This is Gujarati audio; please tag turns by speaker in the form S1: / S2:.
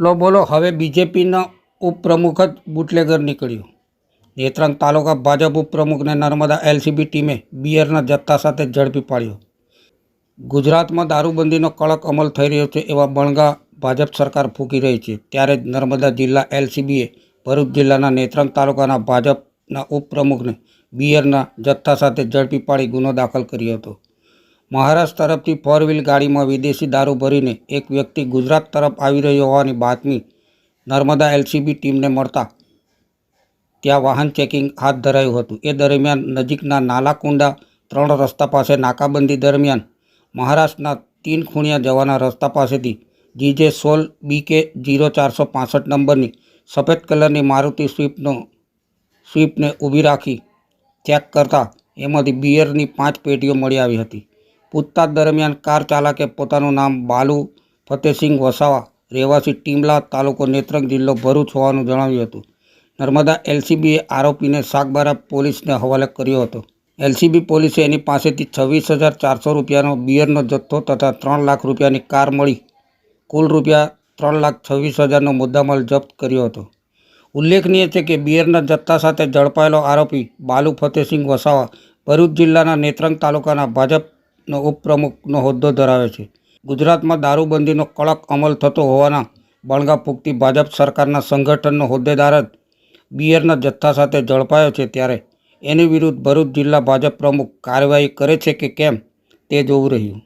S1: લો, બોલો. હવે બીજેપીનો ઉપપ્રમુખ જ બુટલેગર નીકળ્યું. નેત્રંગ તાલુકા ભાજપ ઉપપ્રમુખને નર્મદા એલસીબી ટીમે બિયરના જથ્થા સાથે ઝડપી પાડ્યો. ગુજરાતમાં દારૂબંધીનો કડક અમલ થઈ રહ્યો છે એવા બણગા ભાજપ સરકાર ફૂંકી રહી છે. ત્યારે જ નર્મદા જિલ્લા એલસીબીએ ભરૂચ જિલ્લાના નેત્રંગ તાલુકાના ભાજપના ઉપપ્રમુખને બિયરના જથ્થા સાથે ઝડપી પાડી ગુનો દાખલ કર્યો હતો. મહારાષ્ટ્ર તરફથી ફોર વ્હીલ ગાડીમાં વિદેશી દારૂ ભરીને એક વ્યક્તિ ગુજરાત તરફ આવી રહ્યો હોવાની બાતમી નર્મદા એલસીબી ટીમને મળતા ત્યાં વાહન ચેકિંગ હાથ ધરાયું હતું. એ દરમિયાન નજીકના નાલાકુંડા ત્રણ રસ્તા પાસે નાકાબંધી દરમિયાન મહારાષ્ટ્રના તીન ખૂણિયા જવાના રસ્તા પાસેથી જીજે સોલ બીકે જીરો ચારસો પાસઠ નંબરની સફેદ કલરની મારુતિ સ્વિફ્ટનો સ્વિફ્ટને ઊભી રાખી ચેક કરતા એમાંથી બિયરની પાંચ પેટીઓ મળી આવી હતી. પૂછતાછ દરમિયાન કાર ચાલકે પોતાનું નામ બાલુ ફતેસિંહ વસાવા રહેવાસી ટીમલા તાલુકો નેત્રંગ જિલ્લો ભરૂચ હોવાનું જણાવ્યું હતું. નર્મદા એલસીબીએ આરોપીને સાગબારા પોલીસને હવાલે કર્યો હતો. એલસીબી પોલીસે એની પાસેથી છવ્વીસ હજાર ચારસો રૂપિયાનો બિયરનો જથ્થો તથા ત્રણ લાખ રૂપિયાની કાર મળી. કુલ રૂપિયા ત્રણ લાખ છવ્વીસ હજારનો મુદ્દામાલ જપ્ત કર્યો હતો. ઉલ્લેખનીય છે કે બિયરના જથ્થા સાથે ઝડપાયેલો આરોપી બાલુ ફતેહસિંહ વસાવા ભરૂચ જિલ્લાના નેત્રંગ તાલુકાના ભાજપનો ઉપપ્રમુખનો હોદ્દો ધરાવે છે. ગુજરાતમાં દારૂબંધીનો કડક અમલ થતો હોવાના બણગા ફૂંકતી ભાજપ સરકારના સંગઠનનો હોદ્દેદાર જ બિયરના જથ્થા સાથે ઝડપાયો છે ત્યારે એની વિરુદ્ધ ભરૂચ જિલ્લા ભાજપ પ્રમુખ કાર્યવાહી કરે છે કે કેમ તે જોવું રહ્યું.